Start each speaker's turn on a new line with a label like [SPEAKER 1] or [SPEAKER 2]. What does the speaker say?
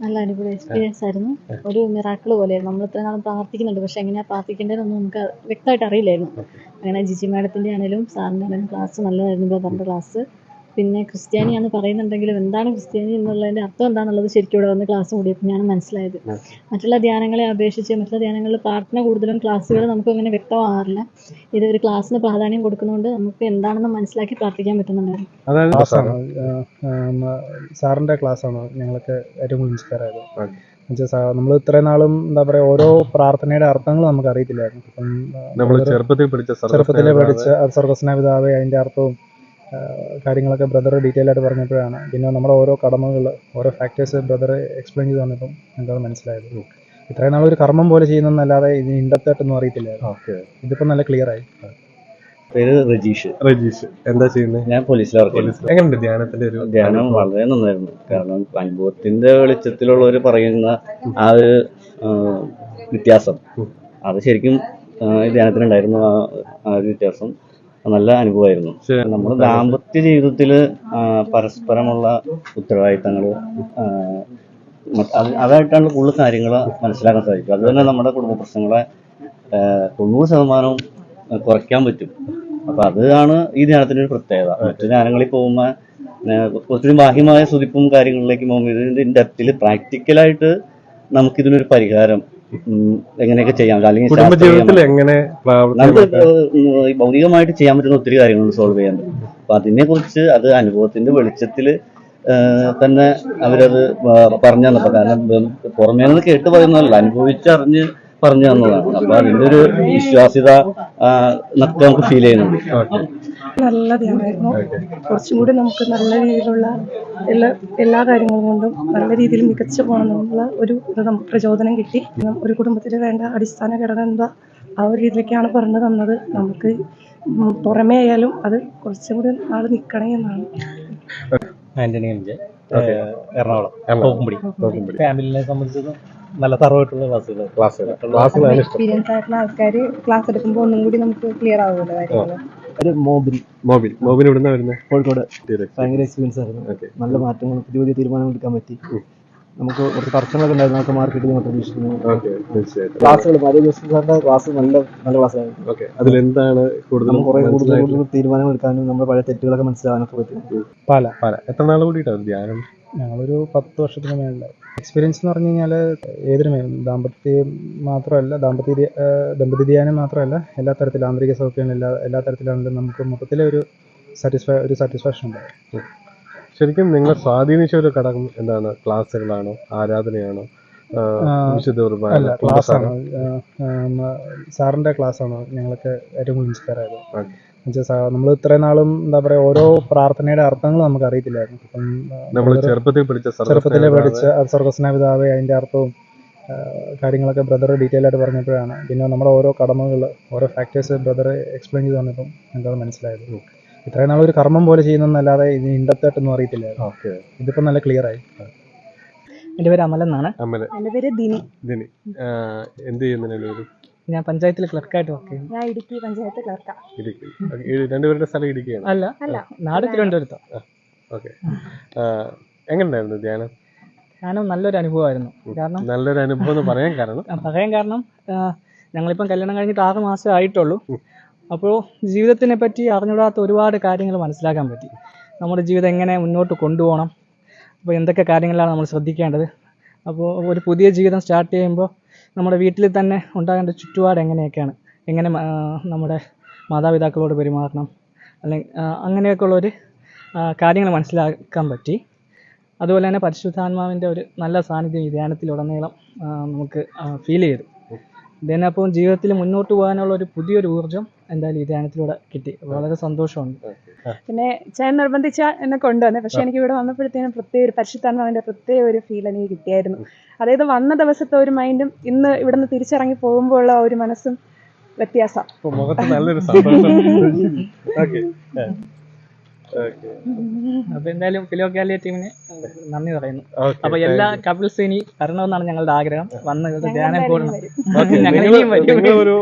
[SPEAKER 1] നല്ല അടിപൊളി എക്സ്പീരിയൻസ് ആയിരുന്നു. ഒരു മിറാക്കിൾ പോലെയായിരുന്നു. നമ്മൾ ഇത്ര നാളും പ്രാർത്ഥിക്കുന്നുണ്ട്. പക്ഷെ എങ്ങനെയാണ് പ്രാർത്ഥിക്കേണ്ടതെന്നൊന്നും നമുക്ക് വ്യക്തമായിട്ട് അറിയില്ലായിരുന്നു. അങ്ങനെ ജിജി മാഡത്തിന്റെ ആണെങ്കിലും സാറിന്റെ ആണെങ്കിലും ക്ലാസ് നല്ലതായിരുന്നു ബ്രദറിന്റെ ക്ലാസ് പിന്നെ ക്രിസ്ത്യാനിയാണെന്ന് പറയുന്നുണ്ടെങ്കിലും എന്താണ് ക്രിസ്ത്യാനി എന്നുള്ളതിന്റെ അർത്ഥം എന്താണെന്നുള്ളത് ശരിക്കും ഇവിടെ വന്ന് ക്ലാസ് കൂടിയപ്പോൾ ഞാൻ മനസ്സിലായത്. മറ്റുള്ള ധ്യാനങ്ങളെ അപേക്ഷിച്ച് മറ്റുള്ള ധ്യാനങ്ങളിൽ പ്രാർത്ഥന കൂടുതലും ക്ലാസ്സുകൾ നമുക്ക് അങ്ങനെ വ്യക്തമാകാറില്ല. ഇത് ഒരു ക്ലാസ്സിന് പ്രാധാന്യം കൊടുക്കുന്നതുകൊണ്ട് നമുക്ക് എന്താണെന്ന് മനസ്സിലാക്കി പ്രാർത്ഥിക്കാൻ പറ്റുന്നുണ്ടായിരുന്നു.
[SPEAKER 2] അതായത്
[SPEAKER 3] ക്ലാസ്സാണ് സാറിന്റെ ക്ലാസ്സാണ് ഞങ്ങൾക്ക് ഏറ്റവും ഇൻസ്പയർ ആയത്? എന്നുവെച്ചാൽ നമ്മൾ ഇത്രയും നാളും എന്താ പറയുക ഓരോ പ്രാർത്ഥനയുടെ അർത്ഥങ്ങൾ നമുക്ക് അറിയത്തില്ലായിരുന്നു
[SPEAKER 2] നമ്മൾ ചെറുപ്പത്തിൽ പഠിച്ച
[SPEAKER 3] ചെറുപ്പത്തിലെ
[SPEAKER 2] സർവസ്നേഹപിതാവേ,
[SPEAKER 3] പഠിച്ച സ്വർഗസ്നാപിതാവെ അതിന്റെ അർത്ഥവും കാര്യങ്ങളൊക്കെ ബ്രദർ ഡീറ്റെയിൽ ആയിട്ട് പറഞ്ഞപ്പോഴാണ്. പിന്നെ നമ്മുടെ ഓരോ കടമകൾ ഓരോ ഫാക്ടേഴ്സ് ബ്രദർ എക്സ്പ്ലെയിൻ ചെയ്ത് തന്നപ്പം ഞങ്ങൾക്കത് മനസ്സിലായത്. ഇത്രയും നാളൊരു ഒരു കർമ്മം പോലെ ചെയ്യുന്നതല്ലാതെ ഇത് ഇൻഡപ്റ്റായിട്ടൊന്നും അറിയത്തില്ലായിരുന്നു.
[SPEAKER 2] ഓക്കെ.
[SPEAKER 3] ഇതിപ്പോൾ നല്ല ക്ലിയർ ആയി.
[SPEAKER 4] പേര് രജീഷ്.
[SPEAKER 2] റജീഷ് എന്താ ചെയ്യുന്നത്
[SPEAKER 4] ഞാൻ പോലീസിൽ
[SPEAKER 2] എങ്ങനെയുണ്ട് ധ്യാനത്തിന്റെ ഒരു
[SPEAKER 4] ധ്യാനം വളരെ നന്നായിരുന്നു. കാരണം അനുഭവത്തിന്റെ വെളിച്ചത്തിലുള്ളവർ പറയുന്ന ആ ഒരു ആ, വ്യത്യാസം. അത് ശരിക്കും ധ്യാനത്തിനുണ്ടായിരുന്നു ആ ആ ഒരു വ്യത്യാസം. നല്ല അനുഭവമായിരുന്നു.
[SPEAKER 2] നമ്മൾ
[SPEAKER 4] നമ്മുടെ ദാമ്പത്യ ജീവിതത്തിൽ പരസ്പരമുള്ള ഉത്തരവാദിത്തങ്ങൾ അതായിട്ടാണ് കൂടുതൽ കാര്യങ്ങൾ മനസ്സിലാക്കാൻ സാധിക്കും അത് തന്നെ നമ്മുടെ കുടുംബ പ്രശ്നങ്ങളെ തൊണ്ണൂറ് ശതമാനവും കുറയ്ക്കാൻ പറ്റും. അപ്പൊ അതാണ് ഈ ധ്യാനത്തിന്റെ ഒരു പ്രത്യേകത. മറ്റു ധ്യാനങ്ങളിൽ പോകുമ്പോൾ ഒത്തിരി ബാഹ്യമായ സുതിപ്പും കാര്യങ്ങളിലേക്ക് പോകുമ്പോൾ ഇതിന്റെ ഡെപ്തിൽ പ്രാക്ടിക്കലായിട്ട് നമുക്കിതിനൊരു പരിഹാരം എങ്ങനെയൊക്കെ ചെയ്യാം? അല്ലെങ്കിൽ
[SPEAKER 2] കുടുംബജീവിതത്തിൽ എങ്ങനെ
[SPEAKER 4] നമുക്ക് ഭൗതികമായിട്ട് ചെയ്യാൻ പറ്റുന്ന ഒത്തിരി കാര്യങ്ങളുണ്ട് സോൾവ് ചെയ്യാൻ. അപ്പൊ അതിനെ കുറിച്ച് അത് അനുഭവത്തിന്റെ വെളിച്ചത്തിൽ തന്നെ അവരത് പറഞ്ഞു തന്നപ്പോ കാരണം പുറമേ നിന്ന് കേട്ട് പറയുന്നതല്ല അനുഭവിച്ചറിഞ്ഞ് പറഞ്ഞു തന്നതാണ്. അപ്പൊ അതിന്റെ ഒരു വിശ്വാസ്യത നമുക്ക് നമുക്ക് ഫീൽ ചെയ്യുന്നുണ്ട്.
[SPEAKER 5] നല്ല ധ്യാനമായിരുന്നു കുറച്ചും കൂടി നമുക്ക് നല്ല രീതിയിലുള്ള എല്ലാ എല്ലാ കാര്യങ്ങളും കൊണ്ടും നല്ല രീതിയിൽ മികച്ചു പോകണമെന്നുള്ള ഒരു ഇത് നമുക്ക് പ്രചോദനം കിട്ടി. ഒരു കുടുംബത്തിന് വേണ്ട അടിസ്ഥാന ഘടന എന്താ ആ ഒരു രീതിയിലേക്കാണ് പറഞ്ഞു തന്നത്. നമുക്ക് പുറമേ ആയാലും അത് കുറച്ചും കൂടി നാൾ നിൽക്കണേ എന്നാണ്.
[SPEAKER 6] Antony M J Ernakulam. ഫാമിലിനെ സംബന്ധിച്ചിടത്തോളം നല്ല തറവായിട്ടുള്ള ക്ലാസ്സുകൾ
[SPEAKER 2] ക്ലാസ്സുകൾ
[SPEAKER 1] എക്സ്പീരിയൻസ് ആയിട്ടുള്ള ആൾക്കാർ ക്ലാസ് എടുക്കുമ്പോൾ ഒന്നും കൂടി നമുക്ക് ക്ലിയർ ആവുമല്ലോ കാര്യങ്ങൾ
[SPEAKER 6] ഒരു മോബിൽ.
[SPEAKER 2] ഇവിടുന്ന് വരുന്നത്
[SPEAKER 6] കോഴിക്കോട്. ഭയങ്കര എക്സ്പീരിയൻസ് ആയിരുന്നു. നല്ല മാറ്റങ്ങൾ പുതിയ പുതിയ തീരുമാനങ്ങൾ എടുക്കാൻ പറ്റി. നമുക്ക് കുറച്ച് തർക്കങ്ങളൊക്കെ ഉണ്ടായിരുന്നു. നമുക്ക് മാർക്കറ്റ് ഞാൻ പ്രതീക്ഷിക്കുന്നു ക്ലാസ്സുകൾ മാധവ് ജോസഫ് സാറിന്റെ ക്ലാസ് നല്ല നല്ല ക്ലാസ്സായിരുന്നു
[SPEAKER 2] അതിലെന്താണ്
[SPEAKER 6] കുറെ കൂടുതൽ? കൂടുതൽ തീരുമാനങ്ങൾ എടുക്കാനും നമ്മുടെ പഴയ തെറ്റുകളൊക്കെ മനസ്സിലാകാനൊക്കെ പറ്റും.
[SPEAKER 3] പാല
[SPEAKER 2] പല. എത്ര നാൾ കൂടിയിട്ടാണ് ധ്യാനം?
[SPEAKER 3] ഞങ്ങളൊരു പത്ത് വർഷത്തിന് മേളിലായി. എക്സ്പീരിയൻസ് എന്ന് പറഞ്ഞു കഴിഞ്ഞാൽ ഏതൊരു മേ- ദാമ്പത്യം മാത്രമല്ല ദാമ്പത്യ ദമ്പതി ധ്യാനം മാത്രമല്ല എല്ലാ തരത്തിലും ആന്തരിക സൗഖ്യം എല്ലാ എല്ലാ തരത്തിലാണെങ്കിലും നമുക്ക് മൊത്തത്തിലെ ഒരു സാറ്റിസ്ഫൈ ഒരു സാറ്റിസ്ഫാക്ഷൻ ഉണ്ടാവും.
[SPEAKER 2] ശരിക്കും നിങ്ങൾ സ്വാധീനിച്ച ഒരു ഘടകം എന്താണ്? ക്ലാസ്സുകളാണോ? ആരാധനയാണോ? ആ,
[SPEAKER 3] ആ,
[SPEAKER 2] വിശുദ്ധ കുർബാന,
[SPEAKER 3] അല്ല
[SPEAKER 2] കുമ്പസാരം?
[SPEAKER 3] ക്ലാസ്സാണ്. സാറിന്റെ ക്ലാസ്സാണ് ഞങ്ങൾക്ക് ഏറ്റവും കൂടുതൽ ഇൻസ്പയർ ആയത്. എന്നുവെച്ചാൽ നമ്മൾ ഇത്രയും നാളും എന്താ പറയുക ഓരോ പ്രാർത്ഥനയുടെ അർത്ഥങ്ങൾ നമുക്ക് അറിയത്തില്ലായിരുന്നു അപ്പം ആ,
[SPEAKER 2] നമ്മൾ ചെറുപ്പത്തിൽ പഠിച്ച
[SPEAKER 3] ചെറുപ്പത്തിലെ പഠിച്ച സ്വർഗസ്നാപിതാവെ അതിന്റെ അർത്ഥവും കാര്യങ്ങളൊക്കെ ബ്രദർ ഡീറ്റെയിൽ ആയിട്ട് പറഞ്ഞപ്പോഴാണ്. പിന്നെ നമ്മുടെ ഓരോ കടമകൾ ഓരോ ഫാക്ടേഴ്സ് ബ്രദർ എക്സ്പ്ലെയിൻ ചെയ്ത് തന്നപ്പം എന്താണ് മനസ്സിലായത്. ഇത്രയും നാൾ ഒരു കർമ്മം പോലെ ചെയ്യുന്നതല്ലാതെ ഇത് ഇൻഡപ്റ്റായിട്ടൊന്നും അറിയത്തില്ലായിരുന്നു.
[SPEAKER 2] ഓക്കെ.
[SPEAKER 3] ഇതിപ്പോൾ നല്ല ക്ലിയർ ആയി
[SPEAKER 7] എന്റെ പേര്
[SPEAKER 2] അമലെന്നാണ്.
[SPEAKER 5] എന്റെ പേര് ദിനി.
[SPEAKER 2] ദിനി. എന്ത് ചെയ്യുന്നതിന് ഒരു
[SPEAKER 7] ഞാൻ പഞ്ചായത്തിൽ ക്ലർക്കായിട്ട് വർക്ക് ചെയ്യുന്നു.
[SPEAKER 5] ഞാൻ ഇടുക്കി പഞ്ചായത്ത് ക്ലർക്കാണ്
[SPEAKER 2] ഇടുക്കി. രണ്ടുപേരുടെ സ്ഥലം ഇടുക്കിയാണ്.
[SPEAKER 7] അല്ല. അല്ല. നാട് തിരുവനന്തപുരത്ത്.
[SPEAKER 2] ഓക്കെ. എങ്ങനെയുണ്ടായിരുന്നു ധ്യാനം?
[SPEAKER 7] ധ്യാനം നല്ലൊരു അനുഭവമായിരുന്നു. കാരണം
[SPEAKER 2] നല്ലൊരു അനുഭവം എന്ന് പറയാൻ കാരണം.
[SPEAKER 7] പറയാൻ കാരണം ഞങ്ങളിപ്പം കല്യാണം കഴിഞ്ഞിട്ട് ആറ് മാസം ആയിട്ടുള്ളൂ. അപ്പോൾ ജീവിതത്തിനെ പറ്റി അറിഞ്ഞൂടാത്ത ഒരുപാട് കാര്യങ്ങൾ മനസ്സിലാക്കാൻ പറ്റി. നമ്മുടെ ജീവിതം എങ്ങനെ മുന്നോട്ട് കൊണ്ടുപോകണം? അപ്പോൾ എന്തൊക്കെ കാര്യങ്ങളാണ് നമ്മൾ ശ്രദ്ധിക്കേണ്ടത്? അപ്പോൾ ഒരു പുതിയ ജീവിതം സ്റ്റാർട്ട് ചെയ്യുമ്പോൾ നമ്മുടെ വീട്ടിൽ തന്നെ ഉണ്ടാകേണ്ട ചുറ്റുപാട് എങ്ങനെയൊക്കെയാണ്? എങ്ങനെ നമ്മുടെ മാതാപിതാക്കളോട് പെരുമാറണം? അല്ലെങ്കിൽ അങ്ങനെയൊക്കെയുള്ളൊരു കാര്യങ്ങൾ മനസ്സിലാക്കാൻ പറ്റി. അതുപോലെ തന്നെ പരിശുദ്ധാത്മാവിന്റെ ഒരു നല്ല സാന്നിധ്യം ഈ ധ്യാനത്തിലുടനീളം നമുക്ക് ഫീൽ ചെയ്തു. ഇതന്നെ അപ്പോൾ ജീവിതത്തിൽ മുന്നോട്ട് പോകാനുള്ള ഒരു പുതിയൊരു ഊർജം എന്തായാലും ഈ ധ്യാനത്തിലൂടെ കിട്ടി. വളരെ സന്തോഷമുണ്ട്.
[SPEAKER 5] പിന്നെ ചേൻ നിർബന്ധിച്ച എന്നെ കൊണ്ടുവന്നത് പക്ഷെ എനിക്ക് ഇവിടെ വന്നപ്പോഴത്തേനും പ്രത്യേക ഒരു പരിശുദ്ധാത്മാവിന്റെ പ്രത്യേക ഒരു ഫീൽ എനിക്ക് കിട്ടിയായിരുന്നു. അതായത് വന്ന ദിവസത്തെ ഒരു മൈൻഡും ഇന്ന് ഇവിടുന്ന് തിരിച്ചിറങ്ങി പോകുമ്പോൾ ഉള്ള ഒരു മനസ്സും വ്യത്യാസം.
[SPEAKER 2] അപ്പൊ മുഖത്ത് നല്ലൊരു സന്തോഷം. ഓക്കെ ഓക്കെ
[SPEAKER 7] അപ്പോൾ എന്തായാലും ഫിലോ കാലിയ ടീമിന് നന്ദി പറയുന്നു.
[SPEAKER 2] അപ്പൊ
[SPEAKER 7] അപ്പോൾ എല്ലാ കപിൾസ് ഇനി വരണമെന്നാണ് ഞങ്ങളുടെ ആഗ്രഹം. വന്ന് ധ്യാനം
[SPEAKER 5] ഞങ്ങൾ
[SPEAKER 7] കൂടണം. ഞങ്ങൾ ഇനിയും വരും.